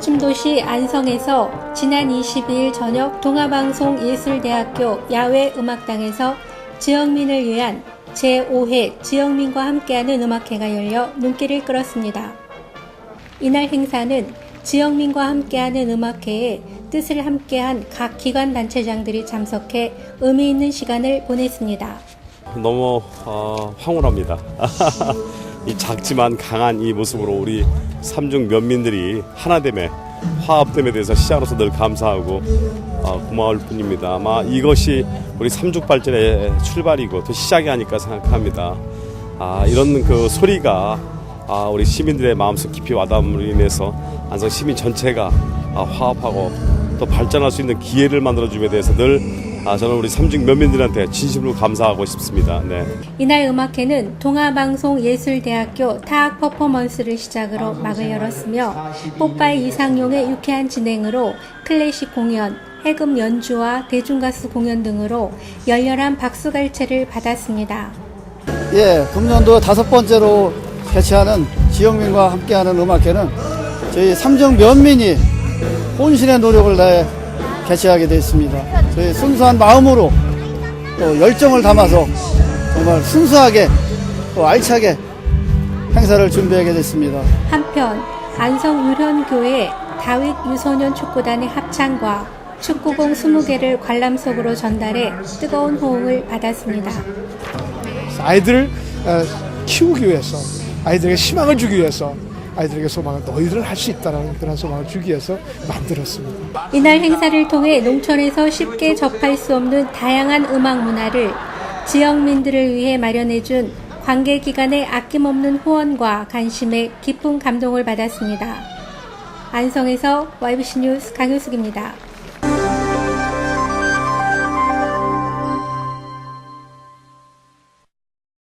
침도시 안성에서 지난 22일 저녁 동아방송예술대학교 야외음악당에서 지영민을 위한 제5회 지영민과 함께하는 음악회가 열려 눈길을 끌었습니다. 이날 행사는 지영민과 함께하는 음악회에 뜻을 함께한 각 기관 단체장들이 참석해 의미 있는 시간을 보냈습니다. 너무 어, 황홀합니다. 이 작지만 강한 이 모습으로 우리 삼중 면민들이 하나됨에 화합됨에 대해서 시장으로서 늘 감사하고 어, 고마울 뿐입니다. 아마 이것이 우리 삼중 발전의 출발이고 또 시작이 아닐까 생각합니다. 아, 이런 그 소리가 아, 우리 시민들의 마음속 깊이 와닿음으로 인해서 안성 시민 전체가 아, 화합하고 또 발전할 수 있는 기회를 만들어줌에 대해서 늘 아, 저는 우리 삼중 면민들한테 진심으로 감사하고 싶습니다. 네. 이날 음악회는 동아방송예술대학교 타악 퍼포먼스를 시작으로 막을 열었으며 뽀빠이 이상용의 유쾌한 진행으로 클래식 공연, 해금 연주와 대중가수 공연 등으로 열렬한 박수갈채를 받았습니다. 예, 금년도 다섯 번째로 개최하는 지영민과 함께하는 음악회는 저희 삼정 면민이 혼신의 노력을 다해 개최하게 되었습니다. 저희 순수한 마음으로 또 열정을 담아서 정말 순수하게 또 알차게 행사를 준비하게 됐습니다. 한편 안성 유현교회 다윗 유소년 축구단의 합창과 축구공 20개를 관람석으로 전달해 뜨거운 호응을 받았습니다. 아이들을 어, 키우기 위해서 아이들에게 희망을 주기 위해서 아이들에게 소망을 너희들은 할 수 있다는 그런 소망을 주기 위해서 만들었습니다. 이날 행사를 통해 농촌에서 쉽게 접할 수 없는 다양한 음악 문화를 지역민들을 위해 마련해준 관계기관의 아낌없는 후원과 관심에 깊은 감동을 받았습니다. 안성에서 YBC 뉴스 강효숙입니다.